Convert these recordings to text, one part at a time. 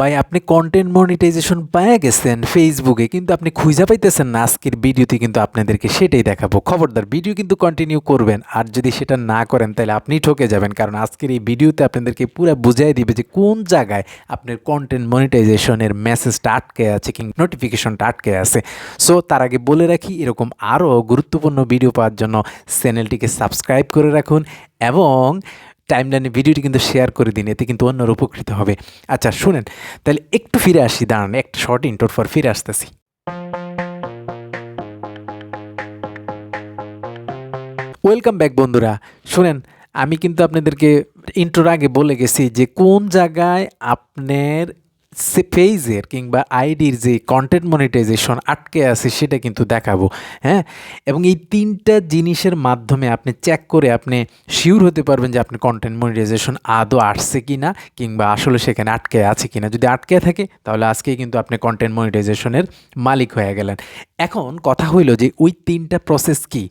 ভাই, আপনি content monetization পেয়ে গেছেন ফেসবুকে কিন্তু আপনি খুঁজে পাইতেছেন না আজকের ভিডিওতে, কিন্তু আপনাদেরকে সেটাই দেখাবো। খবরদার ভিডিও কিন্তু কন্টিনিউ করবেন, আর যদি সেটা না করেন, তাহলে আপনি ঠকে যাবেন, কারণ আজকের এই ভিডিওতে আপনাদেরকে পুরো বুঝাই দিবে যে কোন জায়গায় আপনার কন্টেন্ট মনিটাইজেশনের মেসেজটা আটকে আছে কিংবা নোটিফিকেশনটা আটকে আছে। সো তার আগে বলে রাখি, এরকম আরও গুরুত্বপূর্ণ ভিডিও পাওয়ার জন্য চ্যানেলটিকে সাবস্ক্রাইব করে রাখুন এবং টাইমলাইনে ভিডিওটি কিন্তু শেয়ার করে দিন, এতে কিন্তু অন্যরা উপকৃত হবে। আচ্ছা শুনেন, তাহলে একটু ফিরে আসি, দাঁড়ান, একটা শর্ট ইন্টোর পর ফিরে আসতেছি। ওয়েলকাম ব্যাক বন্ধুরা। শুনেন, আমি কিন্তু আপনাদেরকে ইন্টোর আগে বলে গেছি যে কোন জায়গায় আপনার সে পেজের কিংবা আইডির যে কন্টেন্ট মনিটাইজেশন আটকে আছে, সেটা কিন্তু দেখাবো হ্যাঁ? এবং এই তিনটা জিনিসের মাধ্যমে আপনি চেক করে আপনি শিওর হতে পারবেন যে আপনি কন্টেন্ট মনিটাইজেশন আদৌ আসছে কি না কিংবা আসলে সেখানে আটকে আছে কি না যদি আটকে থাকে, তাহলে আজকেই কিন্তু আপনি কন্টেন্ট মনিটাইজেশনের মালিক হয়ে গেলেন। এখন কথা হইল যে ওই তিনটা প্রসেস কি?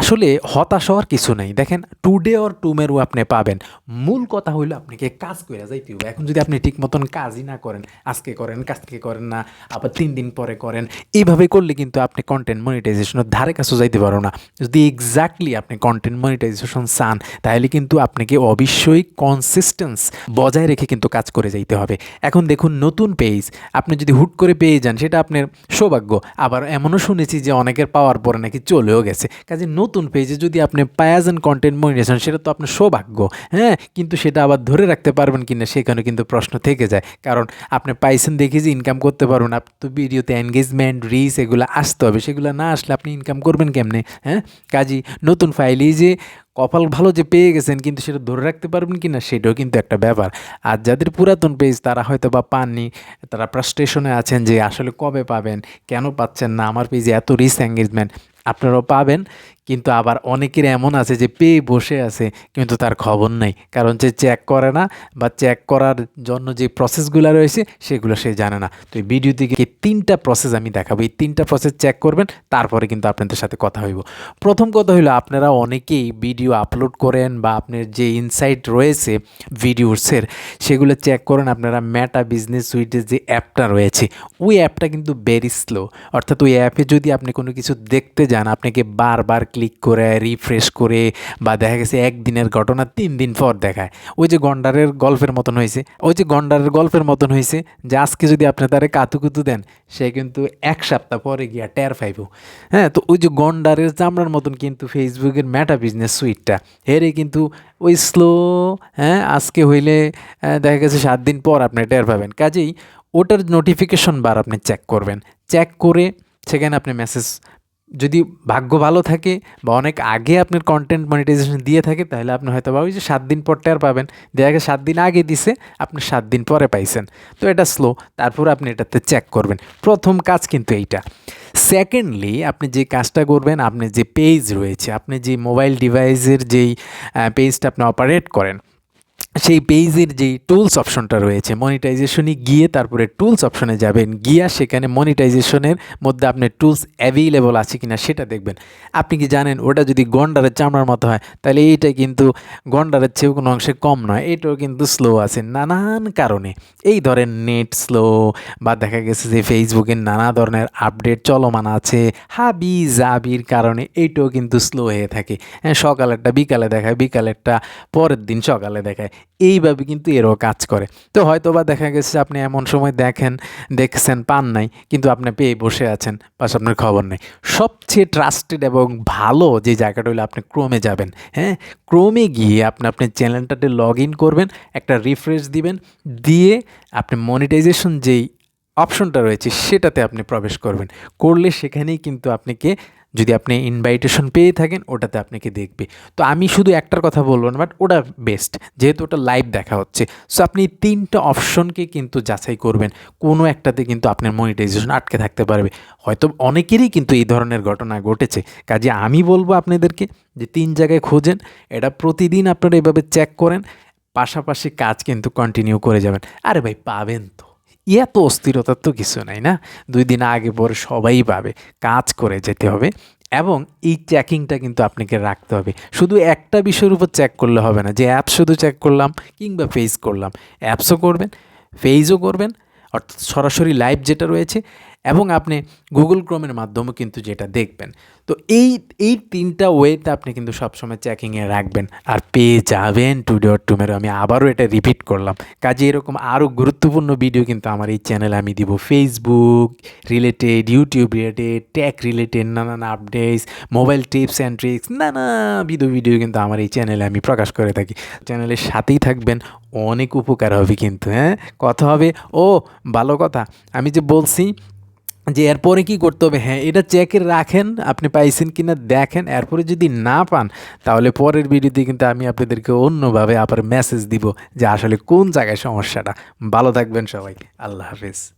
আসলে হতাশ হওয়ার কিছু নেই। দেখেন টুডে অর টুমেরও আপনি পাবেন। মূল কথা হইল আপনাকে কাজ করে যাইতে হবে এখন যদি আপনি ঠিক মতন কাজই না করেন আজকে করেন, কাজকে করেন না, আবার তিন দিন পরে করেন। এইভাবে করলে কিন্তু আপনি কন্টেন্ট মনিটাইজেশনের ধারে কাছে যাইতে পারো না। যদি এক্স্যাক্টলি আপনি কন্টেন্ট মনিটাইজেশন চান, তাহলে কিন্তু আপনাকে অবশ্যই কনসিস্টেন্স বজায় রেখে কিন্তু কাজ করে যাইতে হবে। এখন দেখুন নতুন পেজ আপনি যদি হুট করে পেয়ে যান, সেটা আপনার সৌভাগ্য। আবার এমনও শুনেছি যে অনেকের পাওয়ার পরে নাকি চলেও গেছে। কাজে নতুন পেজে যদি আপনি পায়াজেন কন্টেন্ট মনিটাইজেশন সেটা তো আপনার সৌভাগ্য হ্যাঁ? কিন্তু সেটা আবার ধরে রাখতে পারবেন কি না সেখানে কিন্তু প্রশ্ন থেকে যায়। কারণ আপনি পাইছেন দেখে যে ইনকাম করতে পারুন আপনি তো ভিডিওতে এনগেজমেন্ট রিচ এগুলো আসতে হবে। সেগুলো না আসলে আপনি ইনকাম করবেন কেমনে? হ্যাঁ? কাজী, নতুন ফাইলেই যে কপাল ভালো যে পেয়ে গেছেন, কিন্তু সেটা ধরে রাখতে পারবেন কি না সেটাও কিন্তু একটা ব্যাপার। আর যাদের পুরাতন পেজ তারা হয়তো বা পাননি, তারা ফ্রাস্ট্রেশনে আছেন যে আসলে কবে পাবেন, কেন পাচ্ছেন না? আমার পেজে এত রিচ এঙ্গেজমেন্ট আপনারাও পাবেন। কিন্তু আবার অনেকের এমন আছে যে পেয়ে বসে আছে, কিন্তু তার খবর নেই। কারণ যে চেক করে না বা চেক করার জন্য যে প্রসেসগুলো রয়েছে, সেগুলো সে জানে না। তো এই ভিডিও থেকে তিনটা প্রসেস আমি দেখাবো। এই তিনটা প্রসেস চেক করবেন, তারপরে কিন্তু আপনাদের সাথে কথা হইব। প্রথম কথা হলো আপনারা অনেকেই ভিডিও আপলোড করেন বা আপনার যে ইনসাইট রয়েছে ভিডিওসের সেগুলো চেক করেন। আপনারা ম্যাটা বিজনেস সুইটের যে অ্যাপটা রয়েছে, ওই অ্যাপটা কিন্তু ভেরি স্লো অর্থাৎ ওই অ্যাপে যদি আপনি কোনো কিছু দেখতে যান আপনাকে বারবার ক্লিক করে রিফ্রেশ করে বা দেখা গেছে একদিনের ঘটনা তিন দিন পর দেখায়। ওই যে গন্ডারের গল্পের মতন হয়েছে। ওই যে গন্ডারের গল্পের মতন হয়েছে যে আজকে যদি আপনি তারে কাতুকুতু দেন, সে কিন্তু এক সপ্তাহ পরে গিয়া টের পাইব। হ্যাঁ তো ওই যে গন্ডারের চামড়ার মতন কিন্তু ফেসবুকের ম্যাটা বিজনেস সুইটটা হেরে কিন্তু ওই স্লো হ্যাঁ আজকে হইলে দেখা গেছে সাত দিন পর আপনি টের পাবেন। কাজেই ওটার নোটিফিকেশন বার আপনি চেক করবেন। চেক করে সেখানে আপনি মেসেজ যদি ভাগ্য ভালো থাকে বা অনেক আগে আপনার কন্টেন্ট মনিটাইজেশন দিয়ে থাকে, তাহলে আপনি হয়তো বা ওই যে সাত দিন পর টের পাবেন। দেখা গেছে সাত দিন আগে দিছে, আপনি সাত দিন পরে পাইছেন। তো এটা স্লো তারপর আপনি এটাতে চেক করবেন। প্রথম কাজ কিন্তু এইটা। সেকেন্ডলি আপনি যে কাজটা করবেন, আপনি যে পেজ রয়েছে, আপনি যে মোবাইল ডিভাইসের যেই পেজটা আপনি অপারেট করেন সেই পেজের যেই টুলস অপশনটা রয়েছে মনিটাইজেশনে গিয়ে তারপরে টুলস অপশনে যাবেন। গিয়া সেখানে মনিটাইজেশনের মধ্যে আপনার টুলস অ্যাভেলেবল আছে কিনা সেটা দেখবেন। আপনি কি জানেন, ওটা যদি গন্ডারের চামড়ার মতো হয়, তাহলে এইটা কিন্তু গন্ডারের চেয়েও কোনো অংশে কম নয়, এটাও কিন্তু স্লো আছে নানান কারণে। এই ধরেন নেট স্লো বা দেখা গেছে যে ফেসবুকের নানা ধরনের আপডেট চলমান আছে, হাবি জাবির কারণে এইটাও কিন্তু স্লো হয়ে থাকে। হ্যাঁ সকালেরটা বিকালে দেখায় বিকালেরটা পরের দিন সকালে দেখায়। এইভাবে কিন্তু এরও কাজ করে। তো হয়তো বা দেখা গেছে আপনি এমন সময় দেখেন, দেখছেন, পান নাই, কিন্তু আপনি পেয়ে বসে আছেন পাশে আপনার খবর নেই। সবচেয়ে ট্রাস্টেড এবং ভালো যে জায়গাটা হলো আপনি ক্রোমে যাবেন হ্যাঁ? ক্রোমে গিয়ে আপনি আপনার চ্যানেলটাতে লগ ইন করবেন, একটা রিফ্রেশ দিবেন, দিয়ে আপনি মনিটাইজেশন যেই অপশনটা রয়েছে, সেটাতে আপনি প্রবেশ করবেন। করলে সেখানেই কিন্তু আপনাকে যদি আপনি ইনভাইটেশন পেয়ে থাকেন, ওটাতে আপনাকে দেখবে। তো আমি শুধু একটার কথা বলব না বাট ওটা বেস্ট যেহেতু ওটা লাইভ দেখা হচ্ছে। সো আপনি তিনটা অপশনকে কিন্তু যাচাই করবেন। কোনো একটাতে কিন্তু আপনার মনিটাইজেশন আটকে থাকতে পারবে। হয়তো অনেকেরই কিন্তু এই ধরনের ঘটনা ঘটেছে। কাজে আমি বলব আপনাদেরকে যে তিন জায়গায় খোঁজেন, এটা প্রতিদিন আপনারা এভাবে চেক করেন, পাশাপাশি কাজ কিন্তু কন্টিনিউ করে যাবেন। আরে ভাই, পাবেন তো। এত অস্থিরতার তো কিছু নাই না? দুই দিন আগে পরে সবাই পাবে, কাজ করে যেতে হবে এবং এই চেকিংটা কিন্তু আপনাকে রাখতে হবে। শুধু একটা বিষয়ের উপর চেক করলে হবে না, যে অ্যাপ শুধু চেক করলাম কিংবা ফেস করলাম। অ্যাপসও করবেন ফেজও করবেন, অর্থাৎ সরাসরি লাইভ যেটা রয়েছে এবং আপনি গুগল ক্রোমের মাধ্যমে কিন্তু যেটা দেখবেন। তো এই এই তিনটা ওয়েতে আপনি কিন্তু সবসময় চেকিংয়ে রাখবেন। আর পেয়ে যাবেন টু ডট টু টুমেরো আমি আবারও এটা রিপিট করলাম। কাজে এরকম আরও গুরুত্বপূর্ণ ভিডিও কিন্তু আমার এই চ্যানেলে আমি দিব। Facebook related YouTube related tech related নানান updates mobile tips and tricks নানাবিধ ভিডিও কিন্তু আমার এই চ্যানেলে আমি প্রকাশ করে থাকি। চ্যানেলের সাথেই থাকবেন। অনেক উপকার হবে কিন্তু হ্যাঁ? কথা হবে, ও, ভালো কথা। আমি যে বলছি যে এরপরে কি করতে হবে? হ্যাঁ এটা চেকে রাখেন, আপনি পাইছেন কি না দেখেন। এরপরে যদি না পান, তাহলে পরের ভিডিওতে কিন্তু আমি আপনাদেরকে অন্যভাবে আবার মেসেজ দিব যে আসলে কোন জায়গায় সমস্যাটা। ভালো থাকবেন সবাই। আল্লাহ হাফিজ।